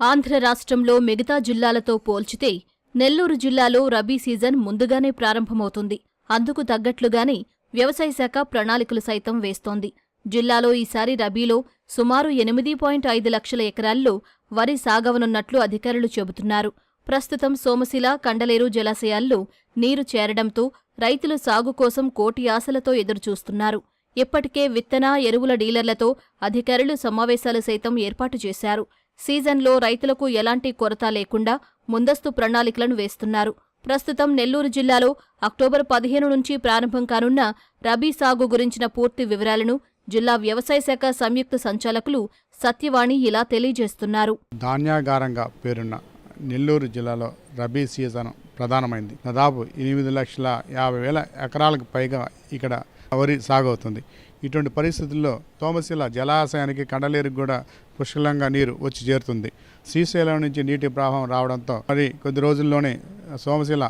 ఆంధ్ర రాష్ట్రంలో మిగతా జిల్లాలతో పోల్చితే నెల్లూరు జిల్లాలో రబీ సీజన్ ముందుగానే ప్రారంభమవుతుంది. అందుకు తగ్గట్లుగానే వ్యవసాయ శాఖ ప్రణాళికలు సైతం వేస్తోంది. జిల్లాలో ఈసారి రబీలో సుమారు ఎనిమిది పాయింట్ ఐదు లక్షల ఎకరాల్లో వరి సాగవనున్నట్లు అధికారులు చెబుతున్నారు. ప్రస్తుతం సోమశిల కండలేరు జలాశయాల్లో నీరు చేరడంతో రైతులు సాగు కోసం కోటి ఆశలతో ఎదురుచూస్తున్నారు. ఇప్పటికే విత్తన ఎరువుల డీలర్లతో అధికారులు సమావేశాలు సైతం ఏర్పాటు చేశారు. సీజన్లో రైతులకు ఎలాంటి కొరత లేకుండా ముందస్తు ప్రణాళికలను వేస్తున్నారు. ప్రస్తుతం నెల్లూరు జిల్లాలో అక్టోబర్ పదిహేను నుంచి ప్రారంభం కానున్న రబీ సాగు గురించిన పూర్తి వివరాలను జిల్లా వ్యవసాయ శాఖ సంయుక్త సంచాలకులు సత్యవాణి ఇలా తెలియజేస్తున్నారు. ధాన్యాగారంగా పేరున్న నెల్లూరు జిల్లాలో రబీ సీజన్ ప్రధానమైంది. దాదాపు ఎనిమిది లక్షల యాభై వేల ఎకరాలకు పైగా ఇక్కడ వరి సాగవుతుంది ఇటువంటి పరిస్థితుల్లో తోమశిల జలాశయానికి కండలేరుకు కూడా పుష్కలంగా నీరు వచ్చి చేరుతుంది. శ్రీశైలం నుంచి నీటి ప్రవాహం రావడంతో మరి కొద్ది రోజుల్లోనే సోమశిల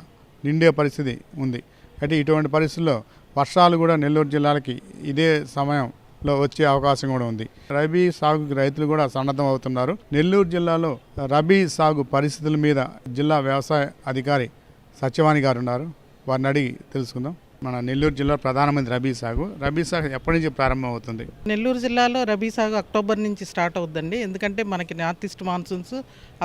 నిండే పరిస్థితి ఉంది. అయితే ఇటువంటి పరిస్థితుల్లో వర్షాలు కూడా నెల్లూరు జిల్లాలకి ఇదే సమయంలో వచ్చే అవకాశం కూడా ఉంది. రబీ సాగుకి రైతులు కూడా సన్నద్ధం అవుతున్నారు. నెల్లూరు జిల్లాలో రబీ సాగు పరిస్థితుల మీద జిల్లా వ్యవసాయ అధికారి సత్యవాణి గారు ఉన్నారు. వారిని అడిగి తెలుసుకుందాం. మన నెల్లూరు జిల్లా ప్రధానమంత్రి రబీ సాగు. రబీ సాగు ఎప్పటి నుంచి ప్రారంభం అవుతుంది నెల్లూరు జిల్లాలో రబీ సాగు అక్టోబర్ నుంచి స్టార్ట్ అవుద్దండి ఎందుకంటే మనకి నార్త్ ఈస్ట్ మాన్సూన్స్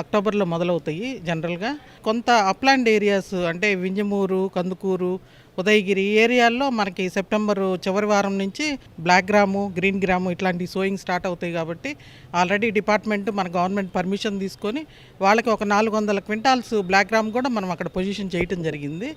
అక్టోబర్లో మొదలవుతాయి జనరల్గా. కొంత అప్లాండ్ ఏరియాస్ అంటే వింజమూరు కందుకూరు ఉదయగిరి ఏరియాల్లో మనకి సెప్టెంబర్ చివరి వారం నుంచి బ్లాక్ గ్రాము గ్రీన్ గ్రాము ఇట్లాంటి సోయింగ్ స్టార్ట్ అవుతాయి కాబట్టి ఆల్రెడీ డిపార్ట్మెంట్ మన గవర్నమెంట్ పర్మిషన్ తీసుకొని వాళ్ళకి ఒక నాలుగు వందల క్వింటాల్స్ బ్లాక్ గ్రామ్ కూడా మనం అక్కడ పొజిషన్ చేయటం జరిగింది.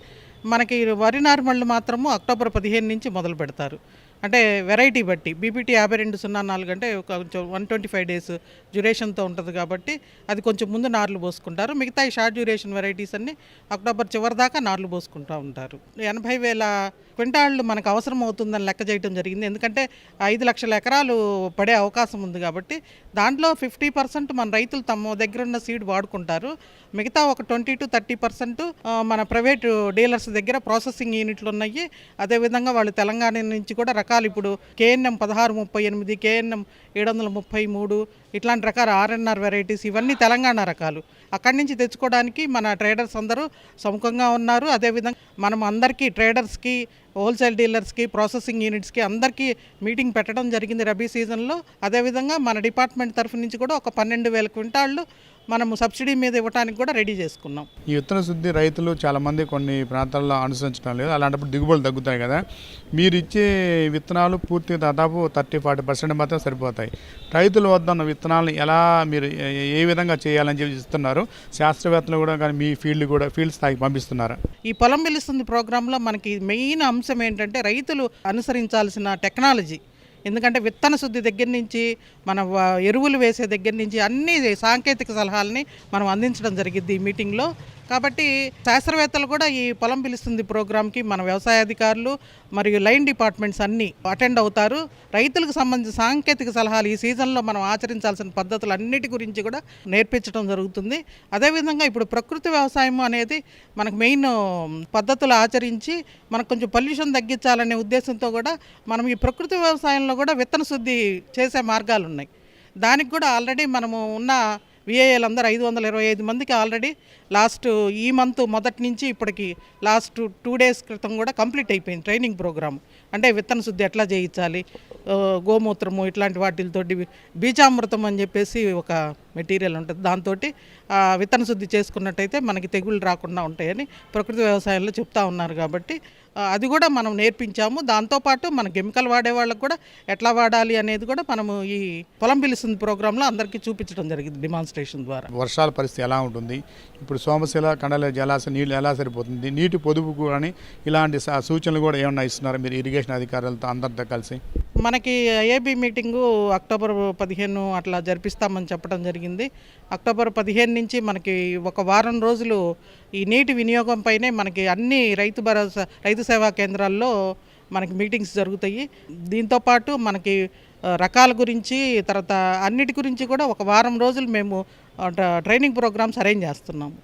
మనకి వరి నార్మళ్ళు మాత్రము అక్టోబర్ పదిహేను నుంచి మొదలు పెడతారు. అంటే వెరైటీ బట్టి బీపీటీ యాభై రెండు సున్నా నాలుగు అంటే కొంచెం వన్ ట్వంటీ ఫైవ్ డేస్ డ్యూరేషన్తో ఉంటుంది కాబట్టి అది కొంచెం ముందు నార్లు పోసుకుంటారు. మిగతా ఈ షార్ట్ డ్యూరేషన్ వెరైటీస్ అన్ని అక్టోబర్ చివరి దాకా నార్లు పోసుకుంటూ ఉంటారు. ఎనభై వేల క్వింటాళ్ళు మనకు అవసరం అవుతుందని లెక్క చేయడం జరిగింది. ఎందుకంటే ఐదు లక్షల ఎకరాలు పడే అవకాశం ఉంది కాబట్టి దాంట్లో ఫిఫ్టీ పర్సెంట్ మన రైతులు తమ దగ్గర ఉన్న సీడ్ వాడుకుంటారు. మిగతా ఒక ట్వంటీ టు థర్టీ పర్సెంట్ మన ప్రైవేట్ డీలర్స్ దగ్గర ప్రాసెసింగ్ యూనిట్లు ఉన్నాయి. అదేవిధంగా వాళ్ళు తెలంగాణ నుంచి కూడా రకాలు ఇప్పుడు కేఎన్ఎం పదహారు ముప్పై ఎనిమిది కేఎన్ఎం ఏడు వందల ముప్పై మూడు ఇట్లాంటి రకాల ఆర్ఎన్ఆర్ వెరైటీస్ ఇవన్నీ తెలంగాణ రకాలు. అక్కడి నుంచి తెచ్చుకోవడానికి మన ట్రేడర్స్ అందరూ సముఖంగా ఉన్నారు. అదేవిధంగా మనం అందరికీ ట్రేడర్స్కి హోల్సేల్ డీలర్స్కి ప్రాసెసింగ్ యూనిట్స్కి అందరికీ మీటింగ్ పెట్టడం జరిగింది రబీ సీజన్లో. అదేవిధంగా మన డిపార్ట్మెంట్ తరఫు నుంచి కూడా ఒక పన్నెండు వేల క్వింటాళ్ళు మనము సబ్సిడీ మీద ఇవ్వడానికి కూడా రెడీ చేసుకున్నాం. ఈ విత్తన శుద్ధి రైతులు చాలామంది కొన్ని ప్రాంతాల్లో అనుసరించడం లేదు. అలాంటప్పుడు దిగుబడులు తగ్గుతాయి కదా. మీరు ఇచ్చే విత్తనాలు పూర్తిగా దాదాపు థర్టీ ఫార్టీ పర్సెంట్ మాత్రం సరిపోతాయి. రైతుల వద్ద ఉన్న విత్తనాలను ఎలా మీరు ఏ- విధంగా చేయాలని చెప్పి ఇస్తున్నారు శాస్త్రవేత్తలు కూడా కానీ మీ ఫీల్డ్ కూడా ఫీల్డ్ స్థాయికి పంపిస్తున్నారా? ఈ పొలం పిలుస్తుంది ప్రోగ్రాంలో మనకి మెయిన్ అంశం ఏంటంటే రైతులు అనుసరించాల్సిన టెక్నాలజీ. ఎందుకంటే విత్తన శుద్ధి దగ్గర నుంచి మన ఎరువులు వేసే దగ్గర నుంచి అన్ని సాంకేతిక సలహాలని మనం అందించడం జరిగింది ఈ మీటింగ్లో. కాబట్టి శాస్త్రవేత్తలు కూడా ఈ పొలం పిలుస్తుంది ప్రోగ్రామ్కి. మన వ్యవసాయ అధికారులు మరియు లైన్ డిపార్ట్మెంట్స్ అన్నీ అటెండ్ అవుతారు. రైతులకు సంబంధించిన సాంకేతిక సలహాలు ఈ సీజన్లో మనం ఆచరించాల్సిన పద్ధతులు అన్నిటి గురించి కూడా నేర్పించడం జరుగుతుంది. అదేవిధంగా ఇప్పుడు ప్రకృతి వ్యవసాయం అనేది మనకు మెయిన్ పద్ధతులు ఆచరించి మనకు కొంచెం పొల్యూషన్ తగ్గించాలనే ఉద్దేశంతో కూడా మనం ఈ ప్రకృతి వ్యవసాయంలో కూడా విత్తన శుద్ధి చేసే మార్గాలు ఉన్నాయి దానికి కూడా ఆల్రెడీ మనము ఉన్న విఏఎల్ అందరూ ఐదు వందల ఇరవై ఐదు మందికి ఆల్రెడీ లాస్ట్ ఈ మంత్ మొదటి నుంచి ఇప్పటికి లాస్ట్ టూ డేస్ క్రితం కూడా కంప్లీట్ అయిపోయింది ట్రైనింగ్ ప్రోగ్రామ్ అంటే విత్తన శుద్ధి ఎట్లా చేయించాలి? గోమూత్రము ఇట్లాంటి వాటితోటి బీజామృతం అని చెప్పేసి ఒక మెటీరియల్ ఉంటుంది. దాంతో విత్తన శుద్ధి చేసుకున్నట్టయితే మనకి తెగుళ్ళు రాకుండా ఉంటాయని ప్రకృతి వ్యవసాయంలో చెప్తా ఉన్నారు కాబట్టి అది కూడా మనం నేర్పించాము. దాంతోపాటు మన కెమికల్ వాడే వాళ్ళకు కూడా ఎట్లా వాడాలి అనేది కూడా మనము ఈ పొలం పిలుస్తుంది ప్రోగ్రాంలో అందరికీ చూపించడం జరిగింది డిమాన్స్ట్రేషన్ ద్వారా. వర్షాల పరిస్థితి ఎలా ఉంటుంది? ఇప్పుడు సోమశిల కండల జలాశ నీళ్ళు ఎలా సరిపోతుంది? నీటి పొదుపు కానీ ఇలాంటి సూచనలు కూడా ఏమన్నా ఇస్తున్నారు? మీరు ఇరిగే ఇరిగేషన్ అధికారులతో అందరితో కలిసి. మనకి ఏబీ మీటింగు అక్టోబర్ పదిహేను అట్లా జరిపిస్తామని చెప్పడం జరిగింది. అక్టోబర్ పదిహేను నుంచి మనకి ఒక వారం రోజులు ఈ నీటి వినియోగంపైనే మనకి అన్ని రైతు భరోసా రైతు సేవా కేంద్రాల్లో మనకి మీటింగ్స్ జరుగుతాయి. దీంతోపాటు మనకి రకాల గురించి తర్వాత అన్నిటి గురించి కూడా ఒక వారం రోజులు మేము ట్రైనింగ్ ప్రోగ్రామ్స్ అరేంజ్ చేస్తున్నాము.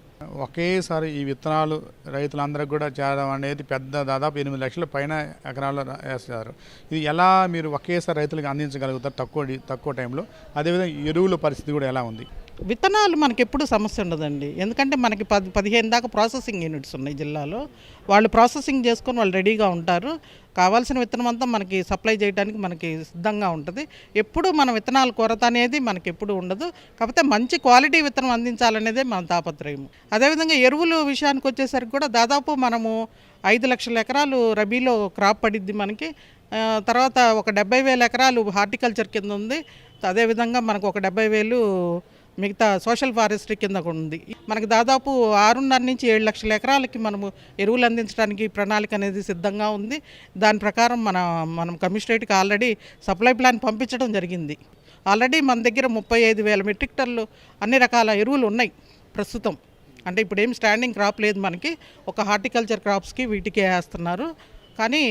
ఒకేసారి ఈ విత్తనాలు రైతులందరికీ కూడా చేరడం అనేది పెద్ద దాదాపు ఎనిమిది లక్షల పైన ఎకరాల్లో వేస్తారు ఇది ఎలా మీరు ఒకేసారి రైతులకు అందించగలుగుతారు తక్కువ తక్కువ టైంలో? అదేవిధంగా ఎరువుల పరిస్థితి కూడా ఎలా ఉంది? విత్తనాలు మనకి ఎప్పుడు సమస్య ఉండదండి. ఎందుకంటే మనకి పది పదిహేను దాకా ప్రాసెసింగ్ యూనిట్స్ ఉన్నాయి జిల్లాలో. వాళ్ళు ప్రాసెసింగ్ చేసుకొని వాళ్ళు రెడీగా ఉంటారు. కావాల్సిన విత్తనం అంతా మనకి సప్లై చేయడానికి మనకి సిద్ధంగా ఉంటుంది. ఎప్పుడు మన విత్తనాల కొరత అనేది మనకి ఎప్పుడు ఉండదు. కాకపోతే మంచి క్వాలిటీ విత్తనం అందించాలనేదే మన తాపత్రయం. అదేవిధంగా ఎరువులు విషయానికి వచ్చేసరికి కూడా దాదాపు మనము ఐదు లక్షల ఎకరాలు రబీలో క్రాప్ పడిద్ది మనకి. తర్వాత ఒక డెబ్బై వేల ఎకరాలు హార్టికల్చర్ కింద ఉంది. అదేవిధంగా మనకు ఒక డెబ్బై వేలు మిగతా సోషల్ ఫారెస్ట్రీ కింద కూడా ఉంది. మనకి దాదాపు ఆరున్నర నుంచి ఏడు లక్షల ఎకరాలకి మనము ఎరువులు అందించడానికి ప్రణాళిక అనేది సిద్ధంగా ఉంది. దాని ప్రకారం మన మనం కమిషనరేట్కి ఆల్రెడీ సప్లై ప్లాన్ పంపించడం జరిగింది. ఆల్రెడీ మన దగ్గర ముప్పై ఐదు వేల మెట్రిక్ టన్లు అన్ని రకాల ఎరువులు ఉన్నాయి ప్రస్తుతం. అంటే ఇప్పుడు ఏం స్టాండింగ్ క్రాప్ లేదు మనకి. ఒక హార్టికల్చర్ క్రాప్స్కి వీటికి వేస్తున్నారు. కానీ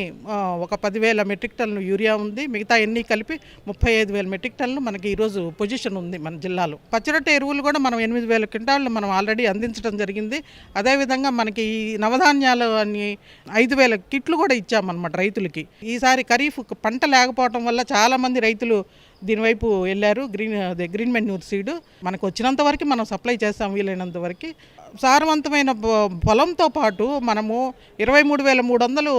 ఒక పదివేల మెట్రిక్ టన్నులు యూరియా ఉంది. మిగతా ఎన్ని కలిపి ముప్పై ఐదు వేల మెట్రిక్ టన్ను మనకి ఈరోజు పొజిషన్ ఉంది మన జిల్లాలో. పచ్చిరొట్ట ఎరువులు కూడా మనం ఎనిమిది వేల క్వింటాళ్ళు మనం ఆల్రెడీ అందించడం జరిగింది. అదేవిధంగా మనకి ఈ నవధాన్యాలు అని ఐదు వేల కిట్లు కూడా ఇచ్చామన్నమాట రైతులకి. ఈసారి ఖరీఫ్ పంట లేకపోవడం వల్ల చాలామంది రైతులు దీనివైపు వెళ్ళారు. గ్రీన్ అదే గ్రీన్ మెన్యూర్ సీడ్ మనకు వచ్చినంత వరకు మనం సప్లై చేస్తాం వీలైనంత వరకు. సారవంతమైన పొ- పొలంతో పాటు మనము ఇరవై మూడు వేల మూడు వందలు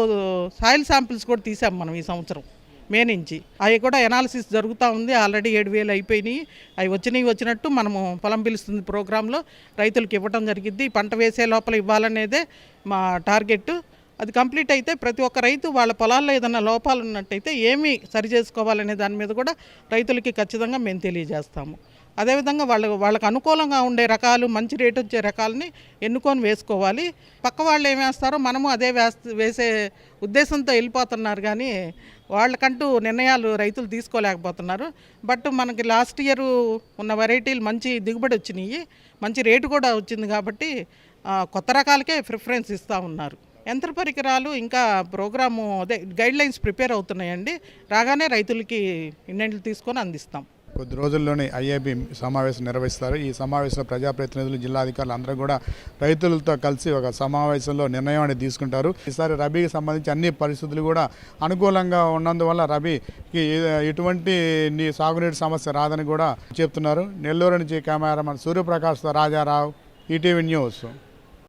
సాయిల్ శాంపిల్స్ కూడా తీసాం మనం ఈ సంవత్సరం మే నుంచి. అవి కూడా ఎనాలిసిస్ జరుగుతూ ఉంది. ఆల్రెడీ ఏడు వేలు అయిపోయినాయి. అవి వచ్చినవి వచ్చినట్టు మనము పొలం పిలుస్తుంది ప్రోగ్రాంలో. రైతులకు ఇవ్వడం జరిగింది పంట వేసే లోపల ఇవ్వాలనేదే మా టార్గెట్ అది కంప్లీట్ అయితే ప్రతి ఒక్క రైతు వాళ్ళ పొలాల్లో ఏదైనా లోపాలు ఉన్నట్టయితే ఏమి సరి చేసుకోవాలనే దాని మీద కూడా రైతులకి ఖచ్చితంగా మేము తెలియజేస్తాము. అదేవిధంగా వాళ్ళ వాళ్ళకి అనుకూలంగా ఉండే రకాలు మంచి రేటు వచ్చే రకాలని ఎన్నుకొని వేసుకోవాలి. పక్క వాళ్ళు ఏం వేస్తారో మనము అదే వేస్త వేసే ఉద్దేశంతో వెళ్ళిపోతున్నారు కానీ వాళ్ళకంటూ నిర్ణయాలు రైతులు తీసుకోలేకపోతున్నారు. బట్ మనకి లాస్ట్ ఇయర్ ఉన్న వెరైటీలు మంచి దిగుబడి వచ్చినాయి. మంచి రేటు కూడా వచ్చింది కాబట్టి కొత్త రకాలకే ప్రిఫరెన్స్ ఇస్తూ ఉన్నారు. యంత్ర పరికరాలు ఇంకా ప్రోగ్రాము అదే గైడ్ లైన్స్ ప్రిపేర్ అవుతున్నాయండి. రాగానే రైతులకి ఇండెంట్లు తీసుకొని అందిస్తాం. కొద్ది రోజుల్లోనే ఐఏబి సమావేశం నిర్వహిస్తారు. ఈ సమావేశంలో ప్రజాప్రతినిధులు జిల్లాధికారులు అందరూ కూడా రైతులతో కలిసి ఒక సమావేశంలో నిర్ణయం అనేది తీసుకుంటారు. ఈసారి రబీకి సంబంధించి అన్ని పరిస్థితులు కూడా అనుకూలంగా ఉన్నందువల్ల రబీకి ఎటువంటి నీ సాగునీటి సమస్య రాదని కూడా చెప్తున్నారు. నెల్లూరు నుంచి cameraman Suryaprakash Rajarao ETV news.